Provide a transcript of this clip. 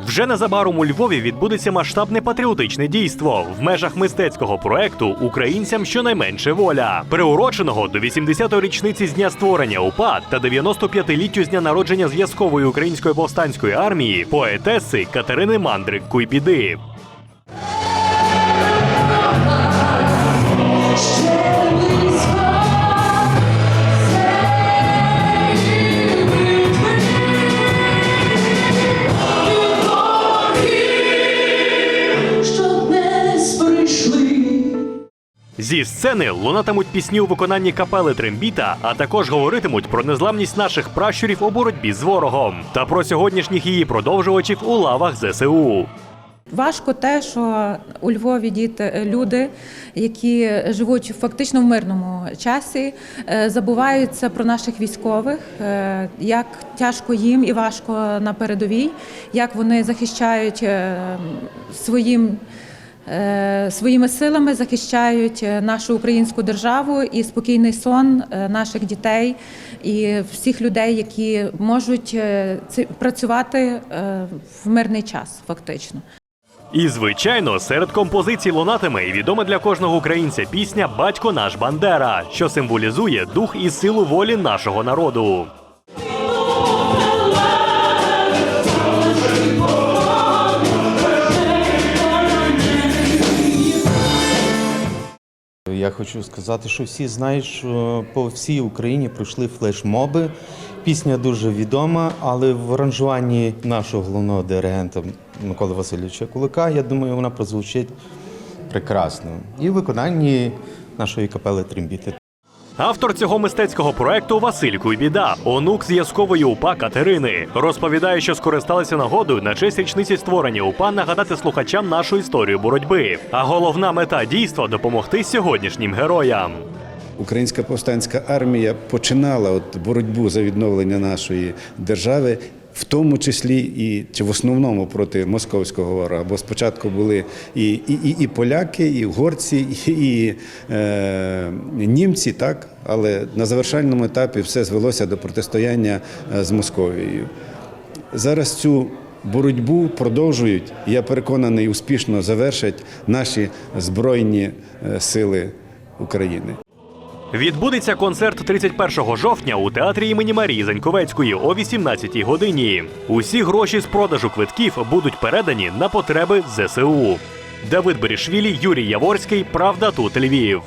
Вже незабаром у Львові відбудеться масштабне патріотичне дійство в межах мистецького проекту Українцям щонайменше воля, приуроченого до 80-ї річниці з дня створення УПА та 95-літтю з дня народження зв'язкової української повстанської армії поетеси Катерини Мандрик Куйбіди. Зі сцени лунатимуть пісні у виконанні капели Трембіта, а також говоритимуть про незламність наших пращурів у боротьбі з ворогом та про сьогоднішніх її продовжувачів у лавах ЗСУ. Важко те, що у Львові діти люди, які живуть фактично в мирному часі, е, забуваються про наших військових, е, як тяжко їм і важко на передовій, як вони захищають е, своїм. Е, Своїми силами захищають е, нашу українську державу і спокійний сон е, наших дітей і всіх людей, які можуть працювати в мирний час, фактично. І звичайно, серед композицій лунатиме і відома для кожного українця пісня Батько наш Бандера, що символізує дух і силу волі нашого народу. Я хочу сказати, що всі знають, що по всій Україні пройшли флешмоби. Пісня дуже відома, але в аранжуванні нашого головного диригента Миколи Васильовича Кулика, я думаю, вона прозвучить прекрасно. І в виконанні нашої капели Трембіти. Автор цього мистецького проекту Василь Куйбіда, онук зв'язкової УПА Катерини, розповідає, що скористалися нагодою на честь річниці створення УПА нагадати слухачам нашу історію боротьби. А головна мета дійства допомогти сьогоднішнім героям. Українська повстанська армія починала от боротьбу за відновлення нашої держави, в тому числі і чи в основному проти московського ворога. Бо спочатку були і, і, і, поляки, і угорці, і, і е, німці, так але на завершальному етапі все звелося до протистояння е, з Московією. Зараз цю боротьбу продовжують. Я переконаний, успішно завершать наші збройні е, сили України. Відбудеться концерт 31 жовтня у театрі імені Марії Заньковецької о 18 годині. Усі гроші з продажу квитків будуть передані на потреби ЗСУ. Давид Берішвілі, Юрій Яворський. Правда тут Львів.